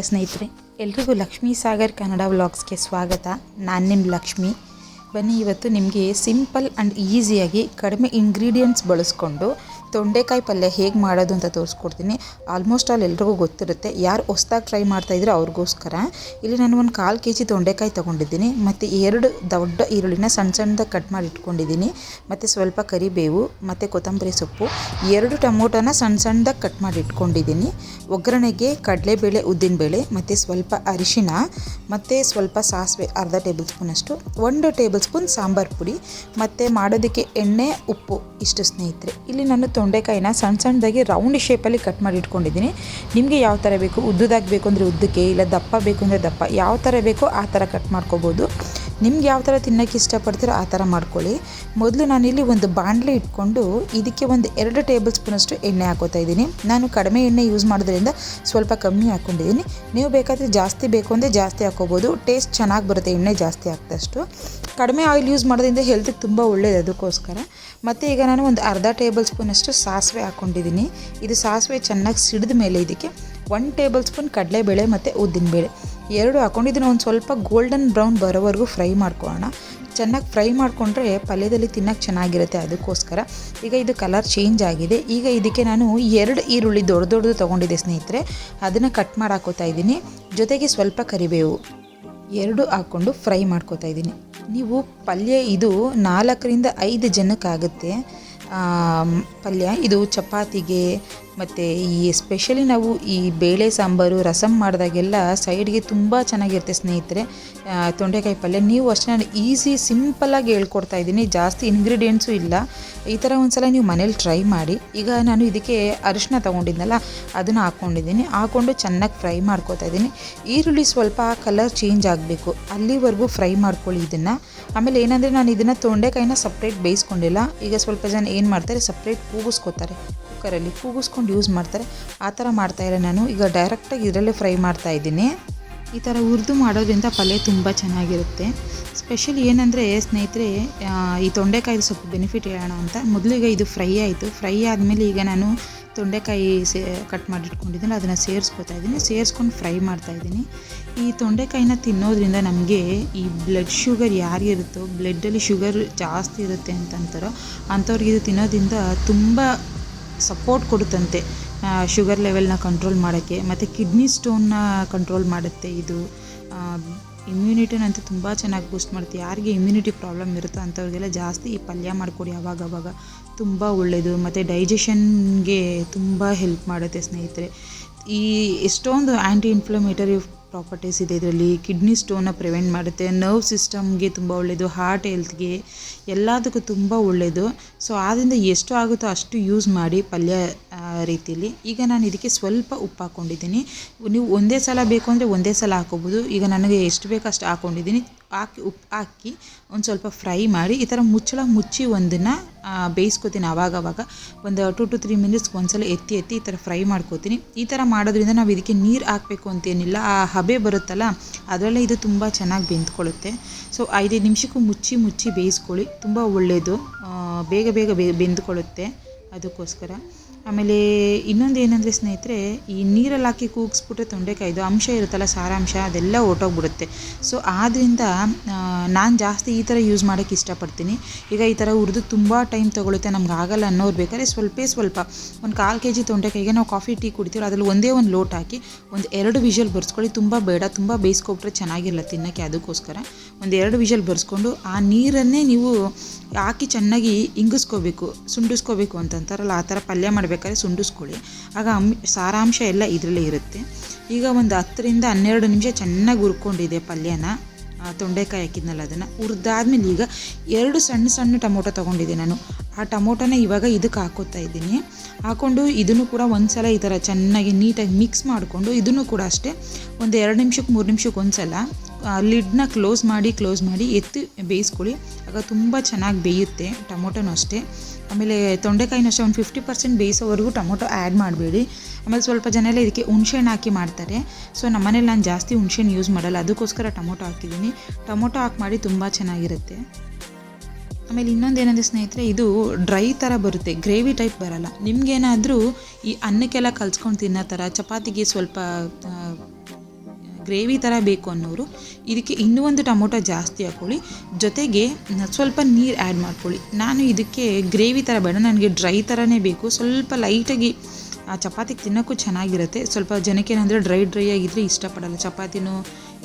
ಸ್ನೇಹಿತರೆ, ಎಲ್ರಿಗೂ ಲಕ್ಷ್ಮೀ ಸಾಗರ್ ಕನ್ನಡ ವ್ಲಾಗ್ಸ್ಗೆ ಸ್ವಾಗತ. ನಾನು ನಿಮ್ಮ ಲಕ್ಷ್ಮಿ. ಬನ್ನಿ, ಇವತ್ತು ನಿಮಗೆ ಸಿಂಪಲ್ ಆ್ಯಂಡ್ ಈಸಿಯಾಗಿ ಕಡಿಮೆ ಇಂಗ್ರೀಡಿಯೆಂಟ್ಸ್ ಬಳಸ್ಕೊಂಡು ತೊಂಡೆಕಾಯಿ ಪಲ್ಯ ಹೇಗೆ ಮಾಡೋದು ಅಂತ ತೋರಿಸ್ಕೊಡ್ತೀನಿ. ಆಲ್ಮೋಸ್ಟ್ ಆಲ್ ಎಲ್ರಿಗೂ ಗೊತ್ತಿರುತ್ತೆ. ಯಾರು ಹೊಸ್ದಾಗಿ ಟ್ರೈ ಮಾಡ್ತಾಯಿದ್ರೆ ಅವ್ರಿಗೋಸ್ಕರ. ಇಲ್ಲಿ ನಾನು ಒಂದು ಕಾಲು ಕೆ ಜಿ ತೊಂಡೆಕಾಯಿ ತೊಗೊಂಡಿದ್ದೀನಿ. ಮತ್ತು ಎರಡು ದೊಡ್ಡ ಈರುಳ್ಳಿನ ಸಣ್ಣ ಸಣ್ಣದಾಗಿ ಕಟ್ ಮಾಡಿ ಇಟ್ಕೊಂಡಿದ್ದೀನಿ. ಮತ್ತು ಸ್ವಲ್ಪ ಕರಿಬೇವು, ಮತ್ತು ಕೊತ್ತಂಬರಿ ಸೊಪ್ಪು, ಎರಡು ಟೊಮೊಟೊನ ಸಣ್ಣ ಸಣ್ಣದಾಗಿ ಕಟ್ ಮಾಡಿ ಇಟ್ಕೊಂಡಿದ್ದೀನಿ. ಒಗ್ಗರಣೆಗೆ ಕಡಲೆಬೇಳೆ, ಉದ್ದಿನಬೇಳೆ, ಮತ್ತು ಸ್ವಲ್ಪ ಅರಿಶಿನ ಮತ್ತು ಸ್ವಲ್ಪ ಸಾಸಿವೆ, ಅರ್ಧ ಟೇಬಲ್ ಸ್ಪೂನಷ್ಟು ಒಂದು ಟೇಬಲ್ ಸ್ಪೂನ್ ಸಾಂಬಾರು ಪುಡಿ, ಮತ್ತು ಮಾಡೋದಕ್ಕೆ ಎಣ್ಣೆ, ಉಪ್ಪು ಇಷ್ಟು ಸ್ನೇಹಿತರೆ. ಇಲ್ಲಿ ನಾನು ತೊಂಡೆಕಾಯಿನ ಸಣ್ಣ ಸಣ್ಣದಾಗಿ ರೌಂಡ್ ಶೇಪಲ್ಲಿ ಕಟ್ ಮಾಡಿ ಇಟ್ಕೊಂಡಿದ್ದೀನಿ. ನಿಮಗೆ ಯಾವ ಥರ ಬೇಕು? ಉದ್ದದಾಗಿ ಬೇಕು ಅಂದರೆ ಉದ್ದಕ್ಕೆ, ಇಲ್ಲ ದಪ್ಪ ಬೇಕು ಅಂದರೆ ದಪ್ಪ, ಯಾವ ಥರ ಬೇಕೋ ಆ ಥರ ಕಟ್ ಮಾಡ್ಕೋಬೋದು. ನಿಮ್ಗೆ ಯಾವ ಥರ ತಿನ್ನೋಕ್ಕೆ ಇಷ್ಟಪಡ್ತೀರೋ ಆ ಥರ ಮಾಡ್ಕೊಳ್ಳಿ. ಮೊದಲು ನಾನಿಲ್ಲಿ ಒಂದು ಬಾಣಲೆ ಇಟ್ಕೊಂಡು ಇದಕ್ಕೆ ಒಂದು ಎರಡು ಟೇಬಲ್ ಸ್ಪೂನಷ್ಟು ಎಣ್ಣೆ ಹಾಕೋತಾ ಇದ್ದೀನಿ. ನಾನು ಕಡಿಮೆ ಎಣ್ಣೆ ಯೂಸ್ ಮಾಡೋದ್ರಿಂದ ಸ್ವಲ್ಪ ಕಮ್ಮಿ ಹಾಕ್ಕೊಂಡಿದ್ದೀನಿ ನೀವು ಬೇಕಾದರೆ ಜಾಸ್ತಿ ಬೇಕು ಅಂದರೆ ಜಾಸ್ತಿ ಹಾಕೋಬೋದು. ಟೇಸ್ಟ್ ಚೆನ್ನಾಗಿ ಬರುತ್ತೆ, ಎಣ್ಣೆ ಜಾಸ್ತಿ ಹಾಕಿದಷ್ಟು ಕಡಿಮೆ ಆಯಿಲ್ ಯೂಸ್ ಮಾಡೋದ್ರಿಂದ ಹೆಲ್ತಿಗೆ ತುಂಬ ಒಳ್ಳೆಯದು ಅದಕ್ಕೋಸ್ಕರ. ಮತ್ತು ಈಗ ನಾನು ಒಂದು ಅರ್ಧ ಟೇಬಲ್ ಸ್ಪೂನಷ್ಟು ಸಾಸಿವೆ ಹಾಕ್ಕೊಂಡಿದ್ದೀನಿ ಇದು ಸಾಸಿವೆ ಚೆನ್ನಾಗಿ ಸಿಡಿದ ಮೇಲೆ ಇದಕ್ಕೆ ಒನ್ ಟೇಬಲ್ ಸ್ಪೂನ್ ಕಡಲೆಬೇಳೆ ಮತ್ತು ಉದ್ದಿನಬೇಳೆ. ಎರಡು ಹಾಕ್ಕೊಂಡು ಇದನ್ನು ಒಂದು ಸ್ವಲ್ಪ ಗೋಲ್ಡನ್ ಬ್ರೌನ್ ಬರೋವರೆಗೂ ಫ್ರೈ ಮಾಡ್ಕೊಳ್ಳೋಣ ಚೆನ್ನಾಗಿ ಫ್ರೈ ಮಾಡಿಕೊಂಡ್ರೆ ಪಲ್ಯದಲ್ಲಿ ತಿನ್ನೋಕ್ಕೆ ಚೆನ್ನಾಗಿರುತ್ತೆ ಅದಕ್ಕೋಸ್ಕರ. ಈಗ ಇದು ಕಲರ್ ಚೇಂಜ್ ಆಗಿದೆ. ಈಗ ಇದಕ್ಕೆ ನಾನು ಎರಡು ಈರುಳ್ಳಿ ದೊಡ್ಡ ದೊಡ್ಡದು ತೊಗೊಂಡಿದ್ದೆ ಸ್ನೇಹಿತರೆ. ಅದನ್ನು ಕಟ್ ಮಾಡಿ ಹಾಕೋತಾ ಇದ್ದೀನಿ. ಜೊತೆಗೆ ಸ್ವಲ್ಪ ಕರಿಬೇವು ಎರಡು ಹಾಕ್ಕೊಂಡು ಫ್ರೈ ಮಾಡ್ಕೋತಾ ಇದ್ದೀನಿ. ನೀವು ಪಲ್ಯ ಇದು ನಾಲ್ಕರಿಂದ ಐದು ಜನಕ್ಕಾಗುತ್ತೆ. ಪಲ್ಯ. ಇದು ಚಪಾತಿಗೆ ಮತ್ತು ಈ ಎಸ್ಪೆಷಲಿ ನಾವು ಈ ಬೇಳೆ ಸಾಂಬಾರು ರಸಮ್ ಮಾಡಿದಾಗೆಲ್ಲ ಸೈಡ್ಗೆ ತುಂಬ ಚೆನ್ನಾಗಿರುತ್ತೆ ಸ್ನೇಹಿತರೆ. ತೊಂಡೆಕಾಯಿ ಪಲ್ಯ. ನೀವು ಅಷ್ಟೇ ನಾನು ಈಸಿ ಸಿಂಪಲ್ಲಾಗಿ ಹೇಳ್ಕೊಡ್ತಾ ಇದ್ದೀನಿ. ಜಾಸ್ತಿ ಇಂಗ್ರೀಡಿಯೆಂಟ್ಸು ಇಲ್ಲ. ಈ ಥರ ಒಂದ್ಸಲ ನೀವು ಮನೇಲಿ ಟ್ರೈ ಮಾಡಿ. ಈಗ ನಾನು ಇದಕ್ಕೆ ಅರಿಶಿನ ತೊಗೊಂಡಿದ್ನಲ್ಲ, ಅದನ್ನು ಹಾಕ್ಕೊಂಡಿದ್ದೀನಿ ಹಾಕ್ಕೊಂಡು ಚೆನ್ನಾಗಿ ಫ್ರೈ ಮಾಡ್ಕೊತಾ ಇದ್ದೀನಿ. ಈರುಳ್ಳಿ ಸ್ವಲ್ಪ ಕಲರ್ ಚೇಂಜ್ ಆಗಬೇಕು. ಅಲ್ಲಿವರೆಗೂ ಫ್ರೈ ಮಾಡ್ಕೊಳ್ಳಿ ಇದನ್ನು. ಆಮೇಲೆ ಏನಂದರೆ ನಾನು ಇದನ್ನು ತೊಂಡೆಕಾಯಿನ ಸಪ್ರೇಟ್ ಬೇಯಿಸ್ಕೊಂಡಿಲ್ಲ. ಈಗ ಸ್ವಲ್ಪ ಜನ ಏನು ಮಾಡ್ತಾರೆ ಸಪ್ರೇಟ್ ಕೂಗಿಸ್ಕೊತಾರೆ. ಕುಕ್ಕರಲ್ಲಿ ಕೂಗಿಸ್ಕೊಂಡು ಯೂಸ್ ಮಾಡ್ತಾರೆ. ಆ ಥರ ಮಾಡ್ತಾಯಿಲ್ಲ ನಾನು. ಈಗ ಡೈರೆಕ್ಟಾಗಿ ಇದರಲ್ಲೇ ಫ್ರೈ ಮಾಡ್ತಾ ಇದ್ದೀನಿ. ಈ ಥರ ಹುರಿದು ಮಾಡೋದ್ರಿಂದ ಪಲ್ಯ ತುಂಬ ಚೆನ್ನಾಗಿರುತ್ತೆ. ಸ್ಪೆಷಲ್ ಏನಂದರೆ ಸ್ನೇಹಿತರೆ ಈ ತೊಂಡೆಕಾಯಿದು ಸ್ವಲ್ಪ ಬೆನಿಫಿಟ್ ಹೇಳೋಣ ಅಂತ. ಮೊದಲಿಗೆ ಇದು ಫ್ರೈ ಆಯಿತು. ಫ್ರೈ ಆದಮೇಲೆ ಈಗ ನಾನು ತೊಂಡೆಕಾಯಿ ಸೇ ಕಟ್ ಮಾಡಿಟ್ಕೊಂಡಿದ್ದೀನಿ. ಅದನ್ನು ಸೇರಿಸ್ಕೊತಾ ಇದ್ದೀನಿ. ಸೇರಿಸ್ಕೊಂಡು ಫ್ರೈ ಮಾಡ್ತಾ ಇದ್ದೀನಿ. ಈ ತೊಂಡೆಕಾಯಿನ ತಿನ್ನೋದ್ರಿಂದ ನಮಗೆ ಈ ಬ್ಲಡ್ ಶುಗರ್ ಯಾರಿಗಿರುತ್ತೋ ಬ್ಲಡ್ಡಲ್ಲಿ ಶುಗರ್ ಜಾಸ್ತಿ ಇರುತ್ತೆ ಅಂತಂತಾರೋ, ಅಂಥವ್ರಿಗೆ ಇದು ತಿನ್ನೋದ್ರಿಂದ ತುಂಬ ಸಪೋರ್ಟ್ ಕೊಡುತ್ತಂತೆ. ಶುಗರ್ ಲೆವೆಲ್ನ ಕಂಟ್ರೋಲ್ ಮಾಡೋಕ್ಕೆ, ಮತ್ತು ಕಿಡ್ನಿ ಸ್ಟೋನ್ನ ಕಂಟ್ರೋಲ್ ಮಾಡುತ್ತೆ ಇದು. ಇಮ್ಯುನಿಟಿನಂತೂ ತುಂಬ ಚೆನ್ನಾಗಿ ಬೂಸ್ಟ್ ಮಾಡುತ್ತೆ. ಯಾರಿಗೆ ಇಮ್ಯುನಿಟಿ ಪ್ರಾಬ್ಲಮ್ ಇರುತ್ತೋ ಅಂಥವ್ರಿಗೆಲ್ಲ ಜಾಸ್ತಿ ಈ ಪಲ್ಯ ಮಾಡಿಕೊಡಿ ಅವಾಗ ಅವಾಗ ತುಂಬ ಒಳ್ಳೆಯದು ಮತ್ತು ಡೈಜೆಷನ್ಗೆ ತುಂಬ ಹೆಲ್ಪ್ ಮಾಡುತ್ತೆ ಸ್ನೇಹಿತರೆ. ಈ ಎಷ್ಟೊಂದು ಆ್ಯಂಟಿ ಇನ್ಫ್ಲಮೇಟರಿ ಪ್ರಾಪರ್ಟೀಸ್ ಇದೆ, ಇದರಲ್ಲಿ ಕಿಡ್ನಿ ಸ್ಟೋನ ಪ್ರಿವೆಂಟ್ ಮಾಡುತ್ತೆ. ನರ್ವ್ ಸಿಸ್ಟಮ್ಗೆ ತುಂಬ ಒಳ್ಳೆಯದು ಹಾರ್ಟ್ ಹೆಲ್ತ್ಗೆ ಎಲ್ಲದಕ್ಕೂ ತುಂಬ ಒಳ್ಳೆಯದು ಸೊ ಆದ್ದರಿಂದ ಎಷ್ಟು ಆಗುತ್ತೋ ಅಷ್ಟು ಯೂಸ್ ಮಾಡಿ ಪಲ್ಯ ರೀತಿಯಲ್ಲಿ ಈಗ ನಾನು ಇದಕ್ಕೆ ಸ್ವಲ್ಪ ಉಪ್ಪು ಹಾಕ್ಕೊಂಡಿದ್ದೀನಿ ನೀವು ಒಂದೇ ಸಲ ಬೇಕು ಅಂದರೆ ಒಂದೇ ಸಲ ಹಾಕೋಬೋದು. ಈಗ ನನಗೆ ಎಷ್ಟು ಬೇಕು ಅಷ್ಟು ಹಾಕ್ಕೊಂಡಿದ್ದೀನಿ ಹಾಕಿ, ಉಪ್ಪು ಹಾಕಿ ಒಂದು ಸ್ವಲ್ಪ ಫ್ರೈ ಮಾಡಿ, ಈ ಥರ ಮುಚ್ಚಳ ಮುಚ್ಚಿ ಒಂದನ್ನು ಬೇಯಿಸ್ಕೊತೀನಿ ಆವಾಗವಾಗ ಒಂದು ಟು ಟು ತ್ರೀ ಮಿನಿಟ್ಸ್ಗೆ ಒಂದ್ಸಲ ಎತ್ತಿ ಎತ್ತಿ ಈ ಥರ ಫ್ರೈ ಮಾಡ್ಕೋತೀನಿ. ಈ ಥರ ಮಾಡೋದ್ರಿಂದ ನಾವು ಇದಕ್ಕೆ ನೀರು ಹಾಕಬೇಕು ಅಂತೇನಿಲ್ಲ, ಆ ಹಬೆ ಬರುತ್ತಲ್ಲ, ಅದರಲ್ಲೇ ಇದು ತುಂಬ ಚೆನ್ನಾಗಿ ಬೆಂದ್ಕೊಳ್ಳುತ್ತೆ. ಸೊ ಐದೈದು ನಿಮಿಷಕ್ಕೂ ಮುಚ್ಚಿ ಮುಚ್ಚಿ ಬೇಯಿಸ್ಕೊಳ್ಳಿ. ತುಂಬ ಒಳ್ಳೆಯದು ಬೇಗ ಬೇಗ ಬೆ, ಬೆಂದ್ಕೊಳ್ಳುತ್ತೆ. ಅದಕ್ಕೋಸ್ಕರ. ಆಮೇಲೆ ಇನ್ನೊಂದು ಏನಂದರೆ ಸ್ನೇಹಿತರೆ, ಈ ನೀರಲ್ಲಿ ಹಾಕಿ ಕೂಗಿಸ್ಬಿಟ್ರೆ ತೊಂಡೆಕಾಯ್ದು ಅಂಶ ಇರುತ್ತಲ್ಲ, ಸಾರಾಂಶ, ಅದೆಲ್ಲ ಹೊರ್ಟೋಗ್ಬಿಡುತ್ತೆ ಸೊ ಆದ್ದರಿಂದ ನಾನು ಜಾಸ್ತಿ ಈ ಥರ ಯೂಸ್ ಮಾಡೋಕ್ಕೆ ಇಷ್ಟಪಡ್ತೀನಿ. ಈಗ ಈ ಥರ ಹುರಿದು ತುಂಬ ಟೈಮ್ ತೊಗೊಳುತ್ತೆ, ನಮ್ಗೆ ಆಗಲ್ಲ ಅನ್ನೋರು ಬೇಕಾದ್ರೆ ಸ್ವಲ್ಪ ಸ್ವಲ್ಪ. ಒಂದು ಕಾಲು ಕೆ ಜಿ ತೊಂಡೆಕಾಯಿಗೆ ನಾವು ಕಾಫಿ ಟೀ ಕುಡಿತೀವಿ ಅದರಲ್ಲಿ ಒಂದೇ ಒಂದು ಲೋಟ್ ಹಾಕಿ, ಒಂದು ಎರಡು ವಿಷಲ್ ಬರ್ಸ್ಕೊಳ್ಳಿ. ತುಂಬ ಬೇಡ, ತುಂಬ ಬೇಯಿಸ್ಕೊಬಿಟ್ರೆ ಚೆನ್ನಾಗಿರಲ್ಲ ತಿನ್ನೋಕ್ಕೆ ಅದಕ್ಕೋಸ್ಕರ. ಒಂದು ಎರಡು ವಿಷಲ್ ಬರ್ಸ್ಕೊಂಡು, ಆ ನೀರನ್ನೇ ನೀವು ಹಾಕಿ ಚೆನ್ನಾಗಿ ಇಂಗಿಸ್ಕೋಬೇಕು ಸುಂಡಿಸ್ಕೋಬೇಕು ಅಂತಂತಾರಲ್ಲ, ಆ ಥರ ಪಲ್ಯ ಮಾಡಬೇಕಾದ್ರೆ ಸುಂಡಿಸ್ಕೊಳ್ಳಿ ಆಗ ಅಮ್ ಸಾರಾಂಶ ಎಲ್ಲ ಇದರಲ್ಲೇ ಇರುತ್ತೆ. ಈಗ ಒಂದು ಹತ್ತರಿಂದ ಹನ್ನೆರಡು ನಿಮಿಷ ಚೆನ್ನಾಗಿ ಹುರ್ಕೊಂಡಿದೆ ಪಲ್ಯನ. ತೊಂಡೆಕಾಯಿ ಹಾಕಿದ್ನಲ್ಲ ಅದನ್ನು. ಹುರಿದಾದ್ಮೇಲೆ ಈಗ ಎರಡು ಸಣ್ಣ ಸಣ್ಣ ಟೊಮೊಟೊ ತೊಗೊಂಡಿದ್ದೆ ನಾನು. ಆ ಟೊಮೊಟೊನ ಇವಾಗ ಇದಕ್ಕೆ ಹಾಕೋತಾ ಇದ್ದೀನಿ. ಹಾಕ್ಕೊಂಡು ಇದನ್ನು ಕೂಡ ಒಂದ್ಸಲ ಈ ಥರ ಚೆನ್ನಾಗಿ ನೀಟಾಗಿ ಮಿಕ್ಸ್ ಮಾಡಿಕೊಂಡು ಇದನ್ನು ಕೂಡ ಅಷ್ಟೇ ಒಂದು ಎರಡು ನಿಮಿಷಕ್ಕೆ ಮೂರು ನಿಮಿಷಕ್ಕೆ ಒಂದು ಸಲ ಲಿಡ್ನ ಕ್ಲೋಸ್ ಮಾಡಿ ಕ್ಲೋಸ್ ಮಾಡಿ ಎತ್ತಿ ಬೇಯಿಸ್ಕೊಳ್ಳಿ. ಆಗ ತುಂಬ ಚೆನ್ನಾಗಿ ಬೇಯುತ್ತೆ, ಟೊಮೊಟೊನೂ ಅಷ್ಟೇ. ಆಮೇಲೆ ತೊಂಡೆಕಾಯಿನ ಅಷ್ಟೇ ಒಂದು ಫಿಫ್ಟಿ ಪರ್ಸೆಂಟ್ ಬೇಯಿಸೋವರೆಗೂ ಟೊಮೊಟೊ ಆ್ಯಡ್ ಮಾಡಬೇಡಿ. ಆಮೇಲೆ ಸ್ವಲ್ಪ ಜನ ಎಲ್ಲ ಇದಕ್ಕೆ ಹುಣ್ಸೆಹಣ್ಣು ಹಾಕಿ ಮಾಡ್ತಾರೆ. ಸೊ ನಮ್ಮನೇಲಿ ನಾನು ಜಾಸ್ತಿ ಹುಣ್ಸೆಹಣ್ಣು ಯೂಸ್ ಮಾಡಲ್ಲ. ಅದಕ್ಕೋಸ್ಕರ ಟೊಮೊಟೊ ಹಾಕಿದ್ದೀನಿ. ಟೊಮೊಟೊ ಹಾಕಿ ಮಾಡಿ ತುಂಬ ಚೆನ್ನಾಗಿರುತ್ತೆ. ಆಮೇಲೆ ಇನ್ನೊಂದು ಏನಂದರೆ ಸ್ನೇಹಿತರೆ, ಇದು ಡ್ರೈ ಥರ ಬರುತ್ತೆ. ಗ್ರೇವಿ ಟೈಪ್ ಬರಲ್ಲ. ನಿಮಗೇನಾದರೂ ಈ ಅನ್ನಕ್ಕೆಲ್ಲ ಕಲ್ಸ್ಕೊಂಡು ತಿನ್ನೋ ಥರ ಚಪಾತಿಗೆ ಸ್ವಲ್ಪ ಗ್ರೇವಿ ಥರ ಬೇಕು ಅನ್ನೋರು, ಇದಕ್ಕೆ ಇನ್ನೂ ಒಂದು ಟೊಮೊಟೊ ಜಾಸ್ತಿ ಹಾಕ್ಕೊಳ್ಳಿ. ಜೊತೆಗೆ ಸ್ವಲ್ಪ ನೀರು ಆ್ಯಡ್ ಮಾಡ್ಕೊಳ್ಳಿ. ನಾನು ಇದಕ್ಕೆ ಗ್ರೇವಿ ಥರ ಬೇಡ, ನನಗೆ ಡ್ರೈ ಥರನೇ ಬೇಕು. ಸ್ವಲ್ಪ ಲೈಟಾಗಿ ಆ ಚಪಾತಿಗೆ ತಿನ್ನೋಕ್ಕೂ ಚೆನ್ನಾಗಿರುತ್ತೆ. ಸ್ವಲ್ಪ ಜನಕ್ಕೆ ಏನಂದರೆ ಡ್ರೈ ಡ್ರೈ ಆಗಿದ್ದರೆ ಇಷ್ಟಪಡಲ್ಲ. ಚಪಾತಿನೂ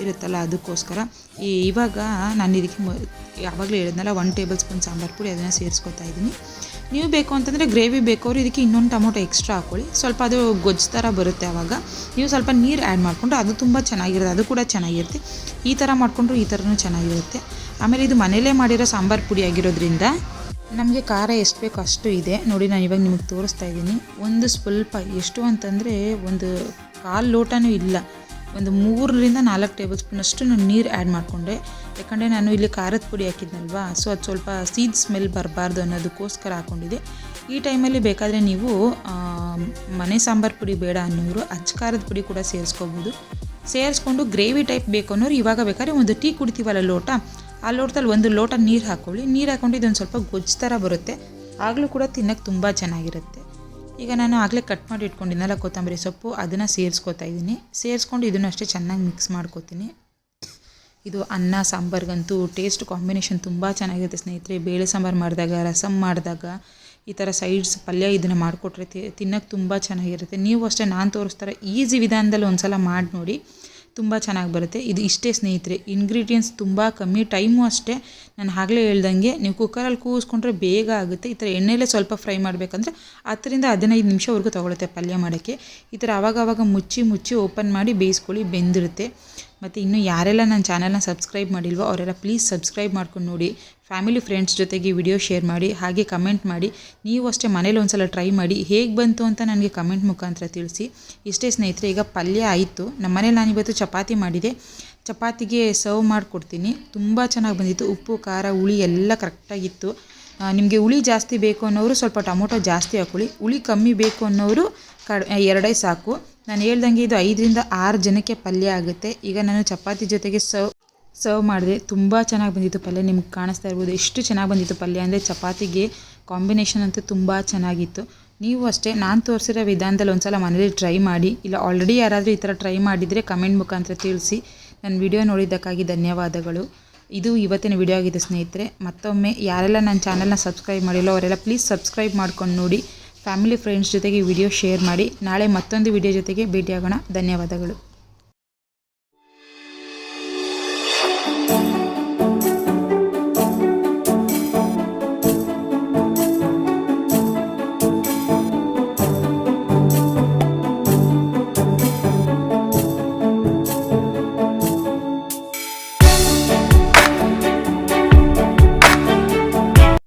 ಇರುತ್ತಲ್ಲ ಅದಕ್ಕೋಸ್ಕರ. ಈ ಇವಾಗ ನಾನು ಇದಕ್ಕೆ ಯಾವಾಗಲೂ ಹೇಳಿದ್ನಲ್ಲ ಒನ್ ಟೇಬಲ್ ಸ್ಪೂನ್ ಸಾಂಬಾರು ಪುಡಿ ಅದನ್ನು ಸೇರಿಸ್ಕೊತಾ ಇದ್ದೀನಿ. ನೀವು ಬೇಕು ಅಂತಂದರೆ ಗ್ರೇವಿ ಬೇಕವ್ರು ಇದಕ್ಕೆ ಇನ್ನೊಂದು ಟೊಮೊಟೊ ಎಕ್ಸ್ಟ್ರಾ ಹಾಕ್ಕೊಳ್ಳಿ ಸ್ವಲ್ಪ ಅದು ಗೊಜ್ಜು ಥರ ಬರುತ್ತೆ ಆವಾಗ ನೀವು ಸ್ವಲ್ಪ ನೀರು ಆ್ಯಡ್ ಮಾಡಿಕೊಂಡು ಅದು ತುಂಬ ಚೆನ್ನಾಗಿರುತ್ತೆ, ಅದು ಕೂಡ ಚೆನ್ನಾಗಿರುತ್ತೆ. ಈ ಥರ ಮಾಡಿಕೊಂಡ್ರು ಈ ಥರನೂ ಚೆನ್ನಾಗಿರುತ್ತೆ. ಆಮೇಲೆ ಇದು ಮನೆಯಲ್ಲೇ ಮಾಡಿರೋ ಸಾಂಬಾರು ಪುಡಿ ಆಗಿರೋದ್ರಿಂದ ನಮಗೆ ಖಾರ ಎಷ್ಟು ಬೇಕೋ ಅಷ್ಟು ಇದೆ. ನೋಡಿ ನಾನು ಇವಾಗ ನಿಮಗೆ ತೋರಿಸ್ತಾ ಇದ್ದೀನಿ. ಒಂದು ಸ್ವಲ್ಪ, ಎಷ್ಟು ಅಂತಂದರೆ ಒಂದು ಕಾಲು ಲೋಟನೂ ಇಲ್ಲ. ಒಂದು ಮೂರರಿಂದ ನಾಲ್ಕು ಟೇಬಲ್ ಸ್ಪೂನಷ್ಟು ನಾನು ನೀರು ಆ್ಯಡ್ ಮಾಡಿಕೊಂಡೆ. ಯಾಕಂದರೆ ನಾನು ಇಲ್ಲಿ ಖಾರದ ಪುಡಿ ಹಾಕಿದ್ನಲ್ವಾ? ಸೊ ಅದು ಸ್ವಲ್ಪ ಸೀದ್ ಸ್ಮೆಲ್ ಬರಬಾರ್ದು ಅನ್ನೋದಕ್ಕೋಸ್ಕರ ಹಾಕ್ಕೊಂಡಿದ್ದೆ ಈ ಟೈಮಲ್ಲಿ ಬೇಕಾದರೆ ನೀವು ಮನೆ ಸಾಂಬಾರು ಪುಡಿ ಬೇಡ ಅನ್ನೋರು ಅಚ್ಚ ಖಾರದ ಪುಡಿ ಕೂಡ ಸೇರಿಸ್ಕೋಬೋದು. ಸೇರಿಸ್ಕೊಂಡು ಗ್ರೇವಿ ಟೈಪ್ ಬೇಕು ಅನ್ನೋರು ಇವಾಗ ಬೇಕಾದ್ರೆ ಒಂದು ಟೀ ಕುಡಿತೀವಲ್ಲ ಲೋಟ, ಆ ಲೋಟದಲ್ಲಿ ಒಂದು ಲೋಟ ನೀರು ಹಾಕ್ಕೊಳ್ಳಿ ನೀರು ಹಾಕ್ಕೊಂಡು ಇದೊಂದು ಸ್ವಲ್ಪ ಗೊಜ್ಜು ಥರ ಬರುತ್ತೆ. ಆಗಲೂ ಕೂಡ ತಿನ್ನೋಕ್ಕೆ ತುಂಬ ಚೆನ್ನಾಗಿರುತ್ತೆ. ಈಗ ನಾನು ಆಗಲೇ ಕಟ್ ಮಾಡಿ ಇಟ್ಕೊಂಡಿದ್ದೆನಲ್ಲ ಕೊತ್ತಂಬರಿ ಸೊಪ್ಪು, ಅದನ್ನು ಸೇರಿಸ್ಕೊತಾ ಇದ್ದೀನಿ. ಸೇರಿಸ್ಕೊಂಡು ಇದನ್ನು ಅಷ್ಟೇ ಚೆನ್ನಾಗಿ ಮಿಕ್ಸ್ ಮಾಡ್ಕೊತೀನಿ. ಇದು ಅನ್ನ, ಸಾಂಬಾರ್ಗಂತೂ ಟೇಸ್ಟ್ ಕಾಂಬಿನೇಷನ್ ತುಂಬ ಚೆನ್ನಾಗಿರುತ್ತೆ ಸ್ನೇಹಿತರೆ. ಬೇಳೆ ಸಾಂಬಾರು ಮಾಡಿದಾಗ ರಸಮ್ ಮಾಡಿದಾಗ, ಈ ಥರ ಸೈಡ್ಸ್ ಪಲ್ಯ ಇದನ್ನು ಮಾಡಿಕೊಟ್ರೆ ತಿನ್ನೋಕ್ಕೆ ತುಂಬ ಚೆನ್ನಾಗಿರುತ್ತೆ. ನೀವು ಅಷ್ಟೇ, ನಾನು ತೋರಿಸ್ತಾರೆ ಈಸಿ ವಿಧಾನದಲ್ಲಿ ಒಂದು ಸಲ ಮಾಡಿ ನೋಡಿ ತುಂಬ ಚೆನ್ನಾಗಿ ಬರುತ್ತೆ. ಇದು ಇಷ್ಟೇ ಸ್ನೇಹಿತರೆ ಇಂಗ್ರೀಡಿಯೆಂಟ್ಸ್ ತುಂಬ ಕಮ್ಮಿ ಟೈಮು ಅಷ್ಟೇ. ನಾನು ಆಗಲೇ ಹೇಳ್ದಂಗೆ ನೀವು ಕುಕ್ಕರಲ್ಲಿ ಕೂಗಿಸ್ಕೊಂಡ್ರೆ ಬೇಗ ಆಗುತ್ತೆ. ಈ ಥರ ಎಣ್ಣೆಲೇ ಸ್ವಲ್ಪ ಫ್ರೈ ಮಾಡಬೇಕಂದ್ರೆ ಹತ್ತರಿಂದ ಹದಿನೈದು ನಿಮಿಷವರೆಗೂ ತೊಗೊಳುತ್ತೆ ಪಲ್ಯ ಮಾಡೋಕ್ಕೆ. ಈ ಥರ ಆವಾಗ ಮುಚ್ಚಿ ಮುಚ್ಚಿ ಓಪನ್ ಮಾಡಿ ಬೇಯಿಸ್ಕೊಳ್ಳಿ, ಬೆಂದಿರುತ್ತೆ. ಮತ್ತು ಇನ್ನು ಯಾರೆಲ್ಲ ನನ್ನ ಚಾನಲ್ನ ಸಬ್ಸ್ಕ್ರೈಬ್ ಮಾಡಿಲ್ವೋ ಅವರೆಲ್ಲ ಪ್ಲೀಸ್ ಸಬ್ಸ್ಕ್ರೈಬ್ ಮಾಡ್ಕೊಂಡು ನೋಡಿ. ಫ್ಯಾಮಿಲಿ ಫ್ರೆಂಡ್ಸ್ ಜೊತೆಗೆ ವಿಡಿಯೋ ಶೇರ್ ಮಾಡಿ, ಹಾಗೆ ಕಮೆಂಟ್ ಮಾಡಿ. ನೀವು ಅಷ್ಟೇ ಮನೇಲಿ ಒಂದು ಸಲ ಟ್ರೈ ಮಾಡಿ, ಹೇಗೆ ಬಂತು ಅಂತ ನನಗೆ ಕಮೆಂಟ್ ಮುಖಾಂತರ ತಿಳಿಸಿ. ಇಷ್ಟೇ ಸ್ನೇಹಿತರೆ, ಈಗ ಪಲ್ಯ ಆಯಿತು. ನಮ್ಮ ಮನೇಲಿ ನಾನಿವತ್ತು ಚಪಾತಿ ಮಾಡಿದೆ. ಚಪಾತಿಗೆ ಸರ್ವ್ ಮಾಡಿಕೊಡ್ತೀನಿ. ತುಂಬ ಚೆನ್ನಾಗಿ ಬಂದಿತ್ತು. ಉಪ್ಪು, ಖಾರ, ಹುಳಿ ಎಲ್ಲ ಕರೆಕ್ಟಾಗಿತ್ತು ನಿಮಗೆ ಹುಳಿ ಜಾಸ್ತಿ ಬೇಕು ಅನ್ನೋರು ಸ್ವಲ್ಪ ಟೊಮೊಟೊ ಜಾಸ್ತಿ ಹಾಕೊಳ್ಳಿ. ಹುಳಿ ಕಮ್ಮಿ ಬೇಕು ಅನ್ನೋರು ಕಡ್, ಎರಡೇ ಸಾಕು. ನಾನು ಹೇಳ್ದಂಗೆ ಇದು ಐದರಿಂದ ಆರು ಜನಕ್ಕೆ ಪಲ್ಯ ಆಗುತ್ತೆ. ಈಗ ನಾನು ಚಪಾತಿ ಜೊತೆಗೆ ಸರ್ವ್ ಸರ್ವ್ ಮಾಡಿದೆ ತುಂಬ ಚೆನ್ನಾಗಿ ಬಂದಿತ್ತು ಪಲ್ಯ. ನಿಮ್ಗೆ ಕಾಣಿಸ್ತಾ ಇರ್ಬೋದು ಎಷ್ಟು ಚೆನ್ನಾಗಿ ಬಂದಿತ್ತು ಪಲ್ಯ. ಅಂದರೆ ಚಪಾತಿಗೆ ಕಾಂಬಿನೇಷನ್ ಅಂತೂ ತುಂಬ ಚೆನ್ನಾಗಿತ್ತು. ನೀವು ಅಷ್ಟೇ, ನಾನು ತೋರಿಸಿರೋ ವಿಧಾನದಲ್ಲಿ ಒಂದ್ಸಲ ಮನೇಲಿ ಟ್ರೈ ಮಾಡಿ, ಇಲ್ಲ ಆಲ್ರೆಡಿ ಯಾರಾದರೂ ಈ ಥರ ಟ್ರೈ ಮಾಡಿದರೆ ಕಮೆಂಟ್ ಮುಖಾಂತರ ತಿಳಿಸಿ. ನನ್ನ ವಿಡಿಯೋ ನೋಡಿದ್ದಕ್ಕಾಗಿ ಧನ್ಯವಾದಗಳು. ಇದು ಇವತ್ತಿನ ವಿಡಿಯೋ ಆಗಿದೆ ಸ್ನೇಹಿತರೆ. ಮತ್ತೊಮ್ಮೆ ಯಾರೆಲ್ಲ ನನ್ನ ಚಾನಲ್ನ ಸಬ್ಸ್ಕ್ರೈಬ್ ಮಾಡಿಲ್ಲ, ಅವರೆಲ್ಲ ಪ್ಲೀಸ್ ಸಬ್ಸ್ಕ್ರೈಬ್ ಮಾಡ್ಕೊಂಡು ನೋಡಿ. ಫ್ಯಾಮಿಲಿ ಫ್ರೆಂಡ್ಸ್ ಜೊತೆಗೆ ವಿಡಿಯೋ ಶೇರ್ ಮಾಡಿ. ನಾಳೆ ಮತ್ತೊಂದು ವಿಡಿಯೋ ಜೊತೆಗೆ ಭೇಟಿಯಾಗೋಣ. ಧನ್ಯವಾದಗಳು.